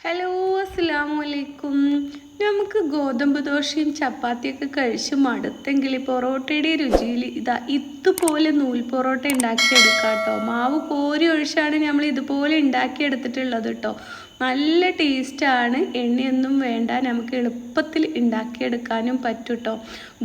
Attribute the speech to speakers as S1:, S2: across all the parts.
S1: Hello അസ്സാം വലൈക്കും നമുക്ക് ഗോതമ്പ് ദോശയും ചപ്പാത്തിയൊക്കെ കഴിച്ച് മടുത്തെങ്കിൽ പൊറോട്ടയുടെ രുചിയിൽ ഇതാ ഇതുപോലെ നൂൽ പൊറോട്ട ഉണ്ടാക്കിയെടുക്കാം കേട്ടോ. മാവ് കോരി ഒഴിച്ചാണ് നമ്മൾ ഇതുപോലെ ഉണ്ടാക്കിയെടുത്തിട്ടുള്ളത് കേട്ടോ. നല്ല ടേസ്റ്റാണ് എണ്ണയൊന്നും വേണ്ട. നമുക്ക് എളുപ്പത്തിൽ ഉണ്ടാക്കിയെടുക്കാനും പറ്റും കേട്ടോ.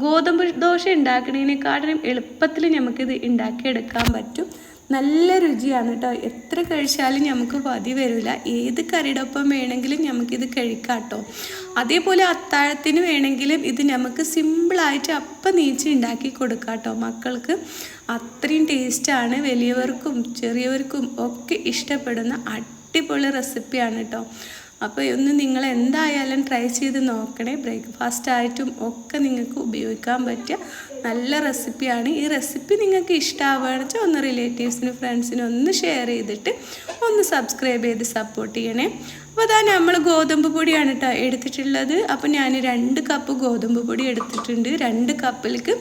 S1: ഗോതമ്പ് ദോശ ഉണ്ടാക്കുന്നതിനെക്കാട്ടിലും എളുപ്പത്തിൽ നമുക്കിത് ഉണ്ടാക്കിയെടുക്കാൻ പറ്റും. നല്ല രുചിയാണ് കേട്ടോ. എത്ര കഴിച്ചാലും നമുക്ക് പതി വരില്ല ഏത് കറിയുടെ ഒപ്പം വേണമെങ്കിലും നമുക്കിത് കഴിക്കാം കേട്ടോ. അതേപോലെ അത്താഴത്തിന് വേണമെങ്കിലും ഇത് നമുക്ക് സിമ്പിളായിട്ട് അപ്പം നീച്ച് ഉണ്ടാക്കി കൊടുക്കാം കേട്ടോ മക്കൾക്ക്. അത്രയും ടേസ്റ്റാണ്. വലിയവർക്കും ചെറിയവർക്കും ഒക്കെ ഇഷ്ടപ്പെടുന്ന അടിപൊളി റെസിപ്പിയാണ് കേട്ടോ. അപ്പോൾ ഒന്ന് നിങ്ങൾ എന്തായാലും ട്രൈ ചെയ്ത് നോക്കണേ. ബ്രേക്ക്ഫാസ്റ്റ് ആയിട്ടും ഒക്കെ നിങ്ങൾക്ക് ഉപയോഗിക്കാൻ പറ്റിയ നല്ല റെസിപ്പിയാണ് ഈ റെസിപ്പി നിങ്ങൾക്ക് ഇഷ്ടമാവുകയാണെന്ന് വെച്ചാൽ ഒന്ന് റിലേറ്റീവ്സിനും ഫ്രണ്ട്സിനും ഒന്ന് ഷെയർ ചെയ്തിട്ട് ഒന്ന് സബ്സ്ക്രൈബ് ചെയ്ത് സപ്പോർട്ട് ചെയ്യണേ. അപ്പോൾ അതാ നമ്മൾ ഗോതമ്പ് പൊടിയാണ് കേട്ടോ എടുത്തിട്ടുള്ളത്. അപ്പോൾ ഞാൻ രണ്ട് കപ്പ് ഗോതമ്പ് പൊടി എടുത്തിട്ടുണ്ട്. രണ്ട് കപ്പിലേക്ക്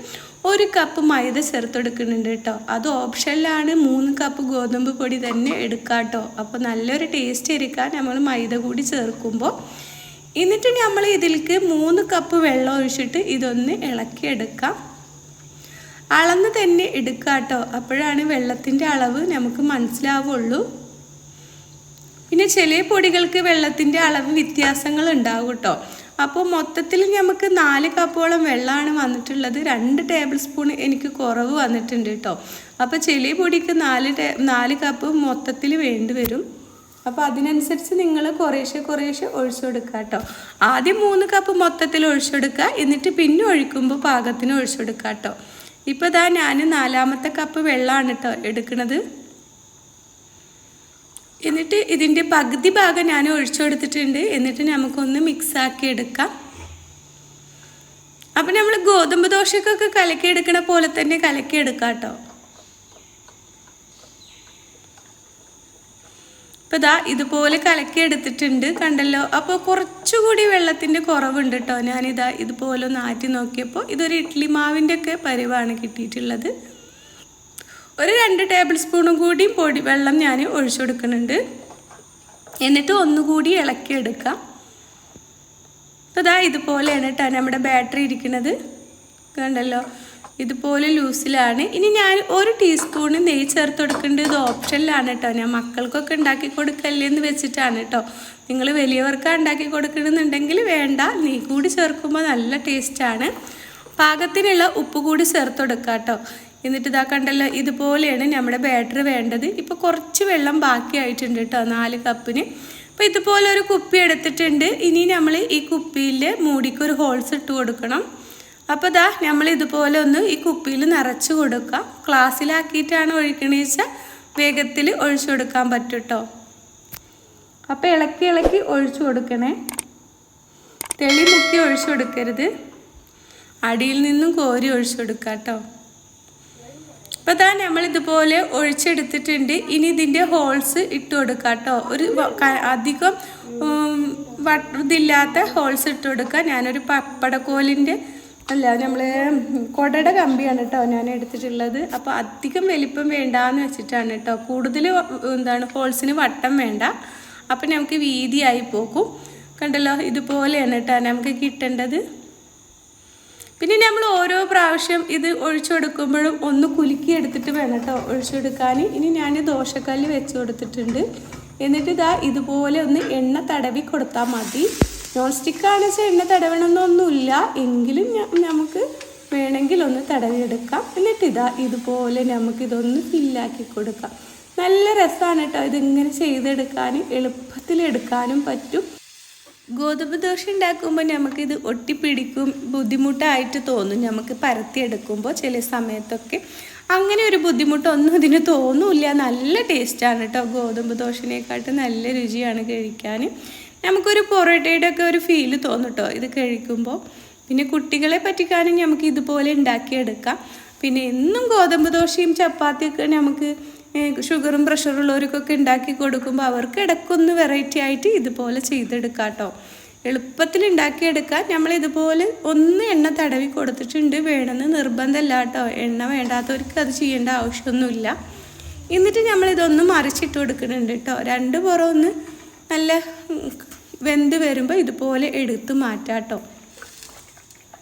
S1: ഒരു കപ്പ് മൈദ ചേർത്തെടുക്കുന്നുണ്ട് കേട്ടോ അത് ഓപ്ഷനിലാണ് മൂന്ന് കപ്പ് ഗോതമ്പ് പൊടി തന്നെ എടുക്കാം കേട്ടോ അപ്പോൾ നല്ലൊരു ടേസ്റ്റ് ഇരിക്കാൻ നമ്മൾ മൈദ കൂടി ചേർക്കുമ്പോൾ എന്നിട്ട് നമ്മൾ ഇതിലേക്ക് മൂന്ന് കപ്പ് വെള്ളം ഒഴിച്ചിട്ട് ഇതൊന്ന് ഇളക്കിയെടുക്കാം അളന്ന് തന്നെ എടുക്കാം കേട്ടോ അപ്പോഴാണ് വെള്ളത്തിന്റെ അളവ് നമുക്ക് മനസ്സിലാവുള്ളൂ. പിന്നെ ചില പൊടികൾക്ക് വെള്ളത്തിന്റെ അളവ് വ്യത്യാസങ്ങൾ ഉണ്ടാവും കേട്ടോ. അപ്പോൾ മൊത്തത്തിൽ നമുക്ക് നാല് കപ്പോളം വെള്ളമാണ് വന്നിട്ടുള്ളത്. രണ്ട് ടേബിൾ സ്പൂൺ എനിക്ക് കുറവ് വന്നിട്ടുണ്ട് കേട്ടോ. അപ്പോൾ ചില പൊടിക്ക് നാല് ടേ നാല് കപ്പ് മൊത്തത്തിൽ വേണ്ടി വരും. അപ്പോൾ അതിനനുസരിച്ച് നിങ്ങൾ കുറേശ്ശെ കുറേശ്ശെ ഒഴിച്ചു കൊടുക്കുക കേട്ടോ. ആദ്യം മൂന്ന് കപ്പ് മൊത്തത്തിൽ ഒഴിച്ചു കൊടുക്കുക എന്നിട്ട് പിന്നെ ഒഴിക്കുമ്പോൾ പാകത്തിന് ഒഴിച്ചു കൊടുക്കുക കേട്ടോ. ഇപ്പോൾ ഇതാ ഞാൻ നാലാമത്തെ കപ്പ് വെള്ളമാണ് കേട്ടോ എടുക്കുന്നത് എന്നിട്ട് ഇതിന്റെ പകുതി ഭാഗം ഞാൻ ഒഴിച്ചു കൊടുത്തിട്ടുണ്ട്. എന്നിട്ട് നമുക്കൊന്ന് മിക്സാക്കി എടുക്കാം. അപ്പം നമ്മൾ ഗോതമ്പ് ദോശക്കൊക്കെ കലക്കി എടുക്കണ പോലെ തന്നെ കലക്കി എടുക്കാം കേട്ടോ. ഇപ്പം ഇതാ ഇതുപോലെ കലക്കി എടുത്തിട്ടുണ്ട് കണ്ടല്ലോ. അപ്പോൾ കുറച്ചുകൂടി വെള്ളത്തിന്റെ കുറവുണ്ട് കേട്ടോ. ഞാനിതാ ഇതുപോലെ ഒന്ന് ആറ്റി നോക്കിയപ്പോൾ ഇതൊരു ഇഡ്ഡലി മാവിന്റെ ഒക്കെ പരിവാണ് കിട്ടിയിട്ടുള്ളത്. ഒരു രണ്ട് ടേബിൾ സ്പൂണും കൂടി പൊടി വെള്ളം ഞാൻ ഒഴിച്ചു കൊടുക്കുന്നുണ്ട്. എന്നിട്ട് ഒന്നുകൂടി ഇളക്കിയെടുക്കാം അപ്പോൾ ഇതാ ഇതുപോലെയാണ് കേട്ടോ നമ്മുടെ ബാറ്ററി ഇരിക്കുന്നത്. കണ്ടല്ലോ? ഇതുപോലെ ലൂസിലാണ് ഇനി ഞാൻ ഒരു ടീസ്പൂണ് നെയ്യ് ചേർത്ത് കൊടുക്കേണ്ടത് ഇത് ഓപ്ഷനിലാണ് കേട്ടോ ഞാൻ മക്കൾക്കൊക്കെ ഉണ്ടാക്കി കൊടുക്കല്ലേ എന്ന് വെച്ചിട്ടാണ് കേട്ടോ നിങ്ങൾ വലിയവർക്ക് ഉണ്ടാക്കി കൊടുക്കണമെന്നുണ്ടെങ്കിൽ വേണ്ട. നെയ്യ് കൂടി ചേർക്കുമ്പോൾ നല്ല ടേസ്റ്റാണ് പാകത്തിനുള്ള ഉപ്പ് കൂടി ചേർത്ത് കൊടുക്കാം കേട്ടോ എന്നിട്ട് ഇതാ കണ്ടല്ലോ ഇതുപോലെയാണ് നമ്മുടെ ബാറ്ററി വേണ്ടത്. ഇപ്പോൾ കുറച്ച് വെള്ളം ബാക്കിയായിട്ടുണ്ട് കേട്ടോ നാല് കപ്പിന് അപ്പോൾ ഇതുപോലെ ഒരു കുപ്പി എടുത്തിട്ടുണ്ട്. ഇനി നമ്മൾ ഈ കുപ്പിയിൽ മൂടിക്ക് ഒരു ഹോൾസ് ഇട്ട് കൊടുക്കണം. അപ്പോൾ ഇതാ നമ്മൾ ഇതുപോലെ ഒന്ന് ഈ കുപ്പിയിൽ നിറച്ച് കൊടുക്കാം. ക്ലാസ്സിലാക്കിയിട്ടാണ് ഒഴിക്കണമെന്ന് വെച്ചാൽ വേഗത്തിൽ ഒഴിച്ചു കൊടുക്കാൻ പറ്റും കേട്ടോ. അപ്പോൾ ഇളക്കി ഇളക്കി ഒഴിച്ചു കൊടുക്കണേ. തെളി മുക്കി ഒഴിച്ചു കൊടുക്കരുത്. അടിയിൽ നിന്നും കോരി ഒഴിച്ചു കൊടുക്കാം കേട്ടോ അപ്പോൾ താ നമ്മൾ ഇതുപോലെ ഒഴിച്ചെടുത്തിട്ടുണ്ട്. ഇനി ഇതിന്റെ ഹോൾസ് ഇട്ട് കൊടുക്കുക കേട്ടോ. ഒരു അധികം ഇതില്ലാത്ത ഹോൾസ് ഇട്ട് കൊടുക്കുക ഞാനൊരു പപ്പടക്കോലിന്റെ അല്ല നമ്മൾ കൊടയുടെ കമ്പിയാണ് കേട്ടോ ഞാൻ എടുത്തിട്ടുള്ളത്. അപ്പോൾ അധികം വലിപ്പം വേണ്ടാന്ന് വെച്ചിട്ടാണ് കേട്ടോ. കൂടുതൽ എന്താണ് ഹോൾസിന് വട്ടം വേണ്ട. അപ്പം നമുക്ക് വീതിയായി പോകും കണ്ടല്ലോ ഇതുപോലെയാണ് കേട്ടോ നമുക്ക് കിട്ടേണ്ടത്. പിന്നെ നമ്മൾ ഓരോ പ്രാവശ്യം ഇത് ഒഴിച്ചു കൊടുക്കുമ്പോഴും ഒന്ന് കുലുക്കി എടുത്തിട്ട് വേണം കേട്ടോ ഒഴിച്ചു കൊടുക്കാൻ ഇനി ഞാൻ ദോശക്കല്ല് വെച്ച് കൊടുത്തിട്ടുണ്ട്. എന്നിട്ട് ഇതാ ഇതുപോലെ ഒന്ന് എണ്ണ തടവി കൊടുത്താൽ മതി. നോൺ സ്റ്റിക്കാണെന്ന് വെച്ചാൽ എണ്ണ തടവണമെന്നൊന്നുമില്ല. എങ്കിലും നമുക്ക് വേണമെങ്കിൽ ഒന്ന് തടവിയെടുക്കാം. എന്നിട്ട് ഇതാ ഇതുപോലെ നമുക്കിതൊന്ന് ഫില്ലാക്കി കൊടുക്കാം. നല്ല രസമാണ് കേട്ടോ ഇതിങ്ങനെ ചെയ്തെടുക്കാൻ. എളുപ്പത്തിൽ എടുക്കാനും പറ്റും. ഗോതമ്പ് ദോശ ഉണ്ടാക്കുമ്പോൾ നമുക്കിത് ഒട്ടിപ്പിടിക്കും ബുദ്ധിമുട്ടായിട്ട് തോന്നും. നമുക്ക് പരത്തിയെടുക്കുമ്പോൾ ചില സമയത്തൊക്കെ അങ്ങനെ ഒരു ബുദ്ധിമുട്ടൊന്നും ഇതിന് തോന്നില്ല. നല്ല ടേസ്റ്റാണ് കേട്ടോ ഗോതമ്പ് ദോശനേക്കാട്ടും നല്ല രുചിയാണ് കഴിക്കാൻ. നമുക്കൊരു പൊറോട്ടയുടെ ഒക്കെ ഒരു ഫീൽ തോന്നും കേട്ടോ ഇത് കഴിക്കുമ്പോൾ. പിന്നെ കുട്ടികളെ പറ്റിക്കാനും നമുക്ക് ഇതുപോലെ ഉണ്ടാക്കിയെടുക്കാം. പിന്നെ എന്നും ഗോതമ്പ് ദോശയും ചപ്പാത്തിയൊക്കെ നമുക്ക് ഷുഗറും പ്രഷറും ഉള്ളവർക്കൊക്കെ ഉണ്ടാക്കി കൊടുക്കുമ്പോൾ അവർക്ക് ഇടയ്ക്കൊന്ന് വെറൈറ്റി ആയിട്ട് ഇതുപോലെ ചെയ്തെടുക്കാം കേട്ടോ. എളുപ്പത്തിൽ ഉണ്ടാക്കിയെടുക്കാൻ നമ്മൾ ഇതുപോലെ ഒന്ന് എണ്ണ തടവി കൊടുത്തിട്ടുണ്ട്. വേണമെന്ന് നിർബന്ധമില്ല കേട്ടോ. എണ്ണ വേണ്ടാത്തവർക്ക് അത് ചെയ്യേണ്ട ആവശ്യമൊന്നുമില്ല. എന്നിട്ട് നമ്മളിതൊന്ന് മറിച്ചിട്ട് കൊടുക്കുന്നുണ്ട് കേട്ടോ. രണ്ട് പുറം ഒന്ന് നല്ല വെന്ത് വരുമ്പോൾ ഇതുപോലെ എടുത്ത് മാറ്റാം കേട്ടോ.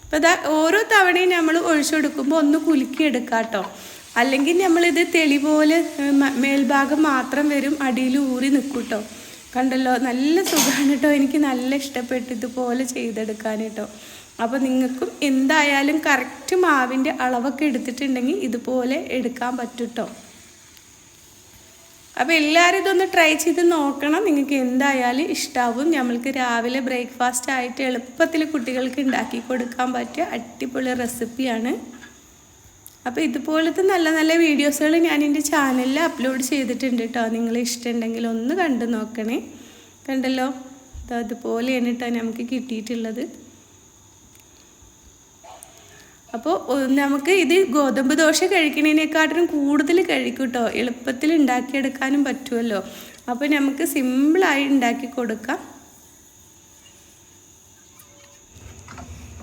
S1: അപ്പോൾ ഇതാ ഓരോ തവണയും നമ്മൾ ഒഴിച്ചു കൊടുക്കുമ്പോൾ ഒന്ന് കുലുക്കി എടുക്കാട്ടോ അല്ലെങ്കിൽ നമ്മളിത് തെളി പോലെ മേൽഭാഗം മാത്രം വരും അടിയിൽ ഊറി നിൽക്കും കേട്ടോ കണ്ടല്ലോ നല്ല സുഖമാണ് കേട്ടോ എനിക്ക് നല്ല ഇഷ്ടപ്പെട്ടു ഇതുപോലെ ചെയ്തെടുക്കാൻ കേട്ടോ അപ്പോൾ നിങ്ങൾക്കും എന്തായാലും കറക്റ്റ് മാവിന്റെ അളവൊക്കെ എടുത്തിട്ടുണ്ടെങ്കിൽ ഇതുപോലെ എടുക്കാൻ പറ്റും കേട്ടോ അപ്പോൾ എല്ലാവരും ഇതൊന്ന് ട്രൈ ചെയ്ത് നോക്കണം. നിങ്ങൾക്ക് എന്തായാലും ഇഷ്ടാവും. നമ്മൾക്ക് രാവിലെ ബ്രേക്ക്ഫാസ്റ്റ് ആയിട്ട് എളുപ്പത്തിൽ കുട്ടികൾക്ക് ഉണ്ടാക്കി കൊടുക്കാൻ പറ്റിയ അടിപൊളി റെസിപ്പിയാണ് അപ്പോൾ ഇതുപോലത്തെ നല്ല നല്ല വീഡിയോസുകൾ ഞാൻ എന്റെ ചാനലിൽ അപ്ലോഡ് ചെയ്തിട്ടുണ്ട് കേട്ടോ നിങ്ങൾ ഇഷ്ടമുണ്ടെങ്കിൽ ഒന്ന് കണ്ടു നോക്കണേ. കണ്ടല്ലോ? അതുപോലെയാണ് കേട്ടോ നമുക്ക് കിട്ടിയിട്ടുള്ളത്. അപ്പോൾ നമുക്ക് ഇത് ഗോതമ്പ് ദോശ കഴിക്കുന്നതിനെക്കാട്ടിലും കൂടുതൽ കഴിക്കും കേട്ടോ എളുപ്പത്തിൽ ഉണ്ടാക്കിയെടുക്കാനും പറ്റുമല്ലോ അപ്പോൾ നമുക്ക് സിമ്പിളായി ഉണ്ടാക്കി കൊടുക്കാം.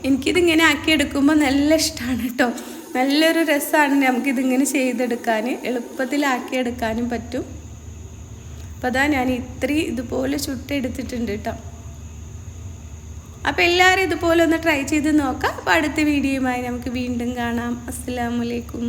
S1: എനിക്കിതിങ്ങനെ ആക്കിയെടുക്കുമ്പോൾ നല്ല ഇഷ്ടമാണ് കേട്ടോ നല്ലൊരു രസമാണ് നമുക്കിതിങ്ങനെ ചെയ്തെടുക്കാൻ എളുപ്പത്തിലാക്കിയെടുക്കാനും പറ്റും. അപ്പോൾ അതാ ഞാൻ ഇത്രയും ഇതുപോലെ ചുട്ടെടുത്തിട്ടുണ്ട് കേട്ടോ അപ്പോൾ എല്ലാവരും ഇതുപോലെ ഒന്ന് ട്രൈ ചെയ്ത് നോക്കാം. അപ്പോൾ അടുത്ത വീഡിയോയുമായി നമുക്ക് വീണ്ടും കാണാം. അസ്സാമലൈക്കും